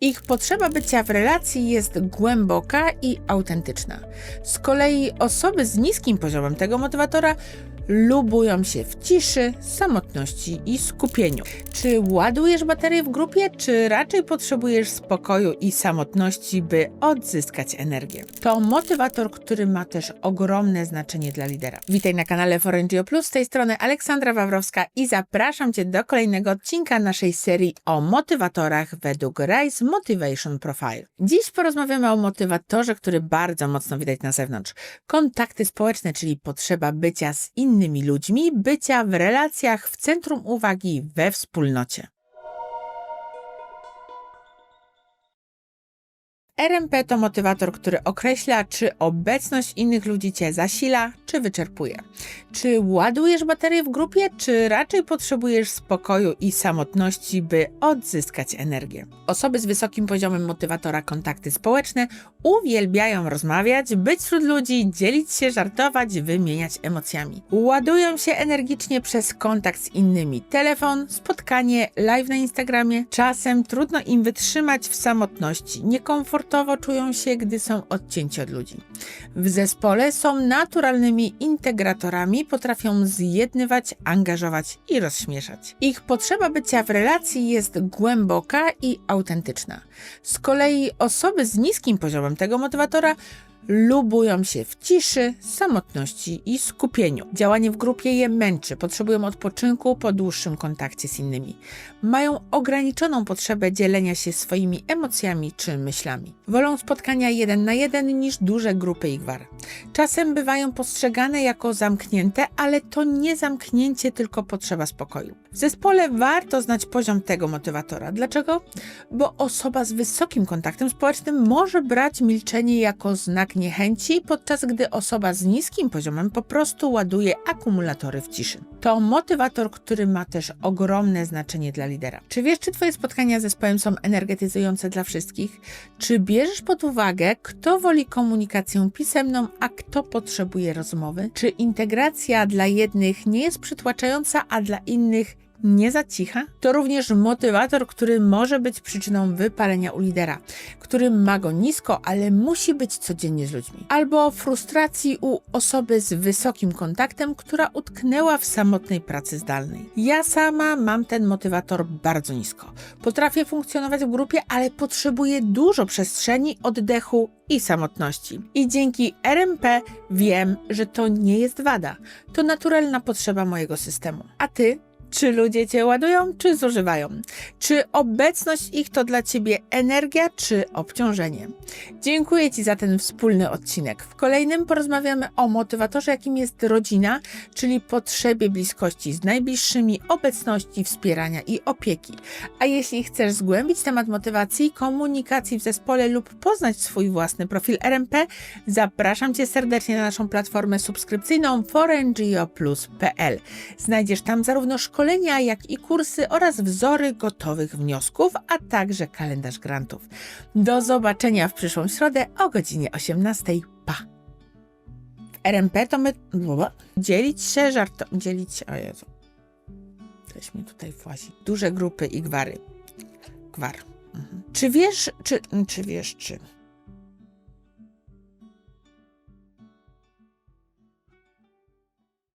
Ich potrzeba bycia w relacji jest głęboka i autentyczna. Z kolei osoby z niskim poziomem tego motywatora lubują się w ciszy, samotności i skupieniu. Czy ładujesz baterię w grupie, czy raczej potrzebujesz spokoju i samotności, by odzyskać energię? To motywator, który ma też ogromne znaczenie dla lidera. Witaj na kanale Forengio Plus, z tej strony Aleksandra Wawrowska i zapraszam Cię do kolejnego odcinka naszej serii o motywatorach według Rise Motivation Profile. Dziś porozmawiamy o motywatorze, który bardzo mocno widać na zewnątrz. Kontakty społeczne, czyli potrzeba bycia z innymi ludźmi, bycia w relacjach, w centrum uwagi, we wspólnocie. RMP to motywator, który określa, czy obecność innych ludzi cię zasila, czy wyczerpuje. Czy ładujesz baterię w grupie, czy raczej potrzebujesz spokoju i samotności, by odzyskać energię? Osoby z wysokim poziomem motywatora kontakty społeczne uwielbiają rozmawiać, być wśród ludzi, dzielić się, żartować, wymieniać emocjami. Ładują się energicznie przez kontakt z innymi. Telefon, spotkanie, live na Instagramie. Czasem trudno im wytrzymać w samotności. Niekomfortowo czują się, gdy są odcięci od ludzi. W zespole są naturalnymi integratorami, potrafią zjednywać, angażować i rozśmieszać. Ich potrzeba bycia w relacji jest głęboka i autentyczna. Z kolei osoby z niskim poziomem tego motywatora lubują się w ciszy, samotności i skupieniu. Działanie w grupie je męczy, potrzebują odpoczynku po dłuższym kontakcie z innymi. Mają ograniczoną potrzebę dzielenia się swoimi emocjami czy myślami. Wolą spotkania jeden na jeden niż duże grupy i gwar. Czasem bywają postrzegane jako zamknięte, ale to nie zamknięcie, tylko potrzeba spokoju. W zespole warto znać poziom tego motywatora. Dlaczego? Bo osoba z wysokim kontaktem społecznym może brać milczenie jako znak niechęci, podczas gdy osoba z niskim poziomem po prostu ładuje akumulatory w ciszy. To motywator, który ma też ogromne znaczenie dla lidera. Czy wiesz, czy Twoje spotkania z zespołem są energetyzujące dla wszystkich? Czy bierzesz pod uwagę, kto woli komunikację pisemną, a kto potrzebuje rozmowy? Czy integracja dla jednych nie jest przytłaczająca, a dla innych nie za cicha? To również motywator, który może być przyczyną wypalenia u lidera, który ma go nisko, ale musi być codziennie z ludźmi. Albo frustracji u osoby z wysokim kontaktem, która utknęła w samotnej pracy zdalnej. Ja sama mam ten motywator bardzo nisko. Potrafię funkcjonować w grupie, ale potrzebuję dużo przestrzeni, oddechu i samotności. I dzięki RMP wiem, że to nie jest wada. To naturalna potrzeba mojego systemu. A ty? Czy ludzie cię ładują, czy zużywają? Czy obecność ich to dla ciebie energia, czy obciążenie? Dziękuję Ci za ten wspólny odcinek. W kolejnym porozmawiamy o motywatorze, jakim jest rodzina, czyli potrzebie bliskości z najbliższymi, obecności, wspierania i opieki. A jeśli chcesz zgłębić temat motywacji, komunikacji w zespole lub poznać swój własny profil RMP, zapraszam Cię serdecznie na naszą platformę subskrypcyjną forengioplus.pl. Znajdziesz tam zarówno szkolenia, jak i kursy oraz wzory gotowych wniosków, a także kalendarz grantów. Do zobaczenia w przyszłą środę o godzinie 18. Pa! W RMP to my... Dzielić się, żarto... Dzielić się... O Jezu. Coś mi tutaj włazi. Duże grupy i gwary. Gwar. Mhm. Czy wiesz, czy... Czy wiesz, czy...